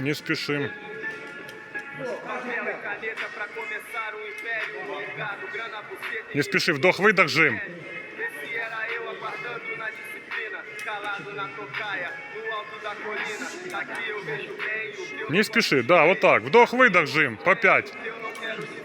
Не спішим. Papel e caneta pra começar o império. Ligado, grana, buceta e Не спіши, вдох-видох, жим. Esse era eu aguardando na disciplina, calado na tocaia, no alto da colina. Aqui eu vejo bem o que eu Не спіши, да, отак. Вдох-видох, жим. По 5. eu não quero dizer.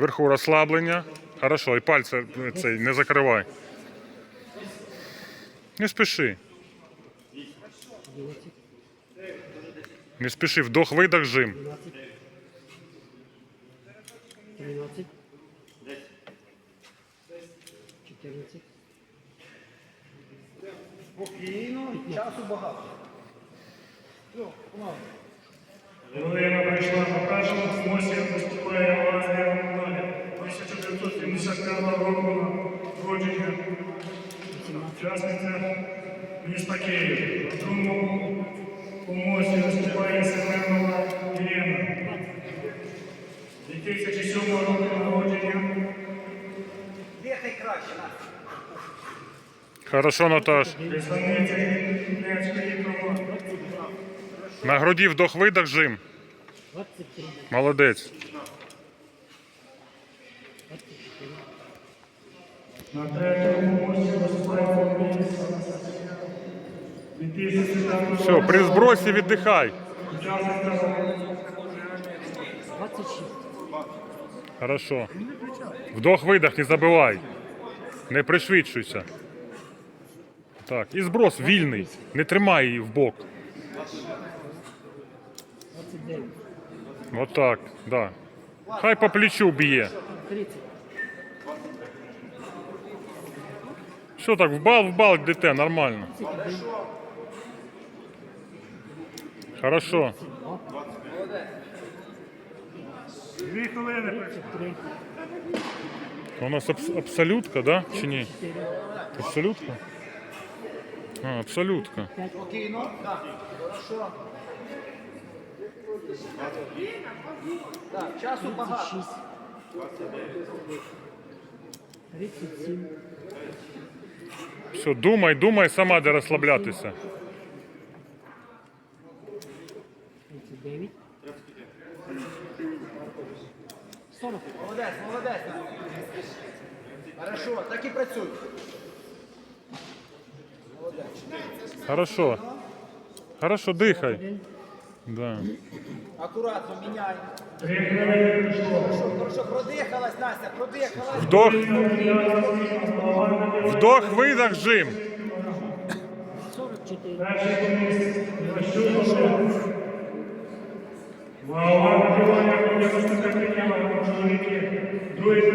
Вверху розслаблення. Хорошо, і пальці е, цей не закривай. Не спіши. Не спіши, вдох-видох, жим. 13, 14, Спокійно, часу багато. Все, прийшла по першому виступає Лазаря Романя, 1975 року народження, учасниця міста Київ. На другому помості виступає Семенова Ірина, 2007 року народження. Дихай краще. Хорошо, Наташ. Представниця Донецької команди. На груді вдох-видох, жим. Молодець. На третьому помості виступає Фоміс. 2017 Все, при збросі віддихай. 26, Хорошо. Вдох-видох, не забивай. Не пришвидшуйся. Так, і зброс вільний. Не тримай її в бок. 29, Отак, да. Хай по плечу б'є. Що так, в бал, в бал йдете, нормально. 31, Хорошо. Дві хвилини прийшло. 33, У нас абс- абсолютка, да? Чи ні? 4, Абсолютка? А, абсолютка. 5, Спокійно. Так, хорошо. Так, часу багато. 36, 37, Все, думай, думай, сама де розслаблятися. Молодець, молодець. Хорошо, так і працюй. Хорошо. Хорошо, дихай. Да. Акуратно, міняй. Хорошо, хорошо, продихалась, Настя, продихалась. Вдох, вдох, видох, жим. 44, Перший коміс Іващук. Вагова керування Костянтина прийняла чоловіки. Другий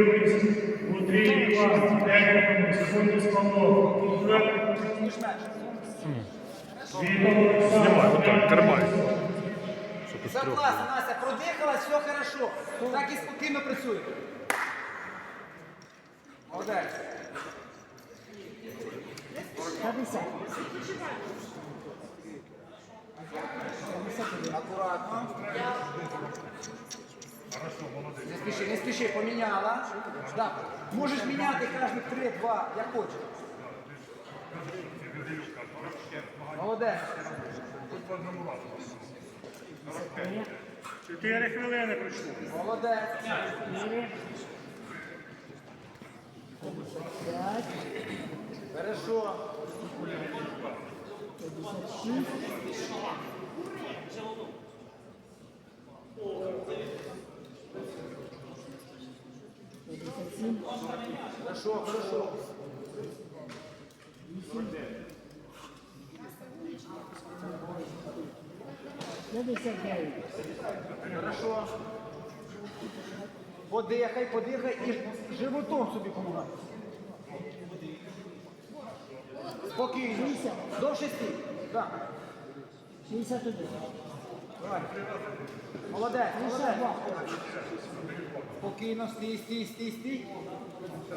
Павло. Ніж менше. Світло Знімай, отак, тримай. Все класно, Настя, продихалась, все хорошо. Так і спокійно працюй. Молодець. 50, Акуратно. Не спіши, не спіши, поміняла. Да. Можеш міняти кожних 3-2, як хочеш. Молодець. Чотири хвилини прийшло. Молодець. Хорошо. 56, Хорошо, хорошо. Хорошо. Подихай, подихай і животом собі помагай. Спокійно. До шести. Так. шестьдесят один, Давай. Молодець, молодець. Спокійно, стій, стій, стій, стій.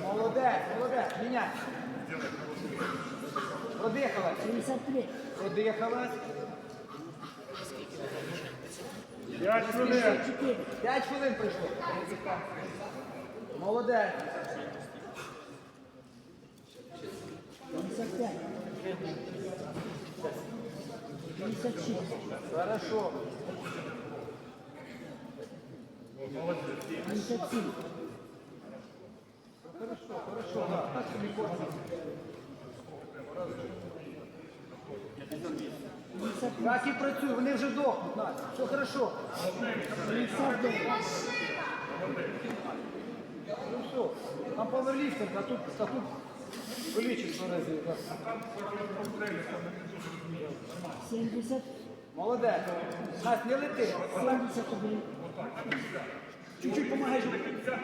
Молодець, молодець, міняй. Продихалась, шестьдесят три, продихалась. П'ять хвилин. П'ять хвилин прийшло. Молодець. 55. 56. Хорошо. 57. Так і працюй, вони вже дохнуть. Настя. Все хорошо. 59. Ну все. Там пауерліфтинг, а тут, а тут вилічиш разів. да. 70. Молодець. Настя, не лети. 71. Чуть-чуть помагай. 72.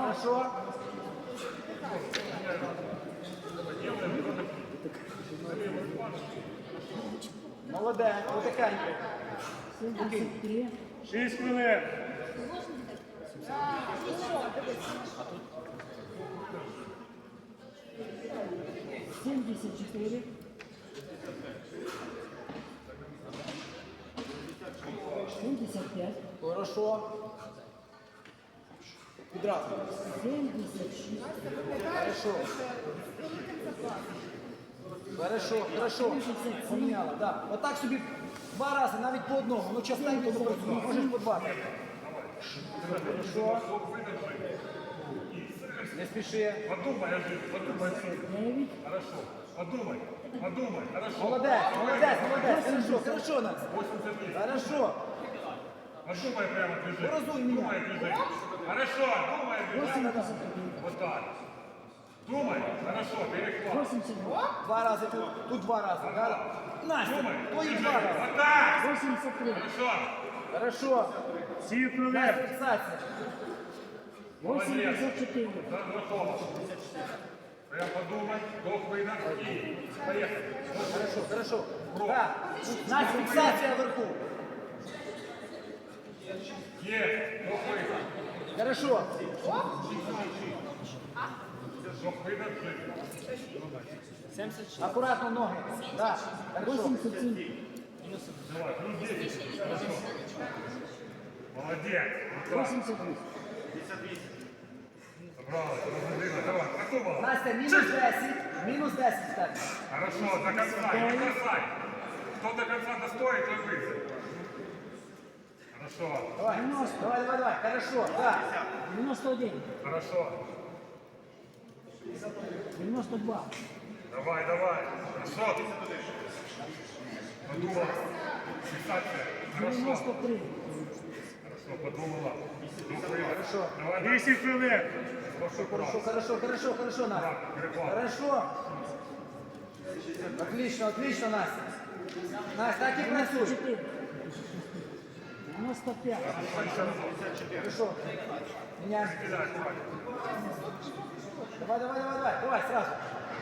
Хорошо. Молодець. Потихеньку. 73. 6 хвилин. Семьдесят четыре. Семьдесят пять. Хорошо. Відразу. Семьдесят шесть. Хорошо. Хорошо, хорошо. Поміняла, да. Отак собі два рази, навіть по одному. Ну частенько попрацюй, можеш по два. Хорошо. Не спіши. Подумай, подумай. Хорошо. Подумай, подумай. Хорошо. Молодець, молодець, молодець. Хорошо, хорошо. 83. Хорошо. Подумай прямо движение. Поразуй меня. Думай движение. Хорошо, думай движение. Вот так. Думай. Хорошо, перехват. Восемьдесят два. Два рази тут, тут два рази. Да? Настя, Думай. твої два Движение. рази. Вот так. Восемьдесят три. Хорошо. Хорошо. 7 хвилин. Настя, фіксація. Восемьдесят четыре. Да, готово. Прям подумай, вдох, выдох и поехали. Хорошо, хорошо. Да. Настя, фіксація вверху. Есть, вдох, выдох. Хорошо. Аккуратно ноги. Да. Хорошо. Восемьдесят семь. Давай, плюс 10. Хорошо. Молодец. Вот так. Восемьдесят восемь. Браво, разумно. Давай, прокубал. Настя, мінус 10. Мінус 10 стань. Хорошо, до конца, не бросай. Кто до конца достоит, тот выйдет. Хорошо, Давай. Давай, давай, давай. Хорошо. Да. Девяносто один. хорошо. Девяносто два. Давай, давай. Хорошо. Подумала. Фиксация. Хорошо. Девяносто три. Хорошо, подумала. Хорошо. Давай, 10 хвилин. Хорошо, хорошо, хорошо, хорошо, Настя. Хорошо. Отлично, отлично, Настя. Настя, так і працюй. четыре. Девяносто пять. Хорошо. Меня. Давай, давай, давай, давай, давай, сразу.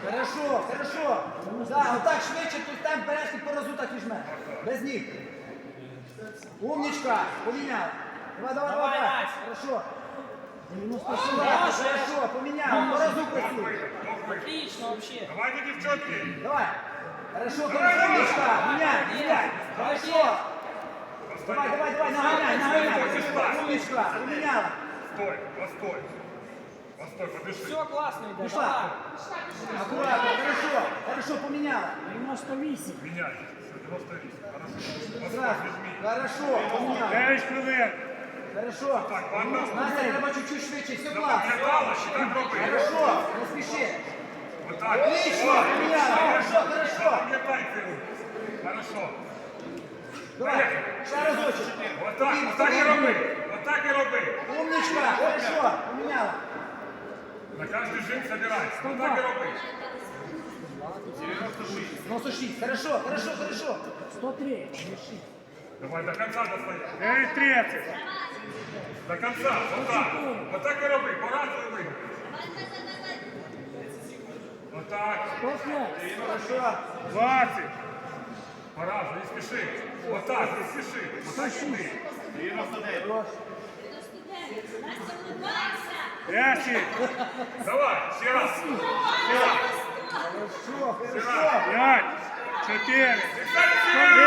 Хорошо, хорошо. Да, отак швидше, тут темп береш і по разу так візьме. Без ніг. Умничка, поміняв. Давай, давай, давай, давай. Хорошо. Девяносто Аккуратно, хорошо, поміняв. По разу працюй. Отлично вообще. Давайте, девчонки. Давай. Хорошо, хорошо, умничка. Меняй, меняй. Хорошо. Давай, давай, давай, наганяй, наганяй. Умничка, поміняла. Стой, постой. Все классно, Пішла. давай. Аккуратно, хорошо, хорошо. Девяносто восемь. Меняй. Все, 98. Хорошо. Хорошо, поміняла. 9 хвилин. Хорошо. Так. Настя, треба чуть-чуть швидше, все роби. Хорошо, не спіши. Вот так. Отлично, О, поміняла, хорошо, хорошо. Хорошо. Давай, ще разочек. Вот так, вот так і роби. Вот так і роби. Умничка, хорошо, поміняла. На каждый жим собирайся. Вот так і роби. 96, хорошо, хорошо, хорошо. Сто три. Давай до конца достоять. 9.30. До конца. Вот так. Вот так і роби. По разу роби. Вот так. Сто пять. Хорошо. 20. По разу, не спеши. Вот так, не спеши. Вот так і ти. Хорош. П'ячі. Давай, ще раз. Ще раз. Хорошо, хорошо. П'ять, чотири, три,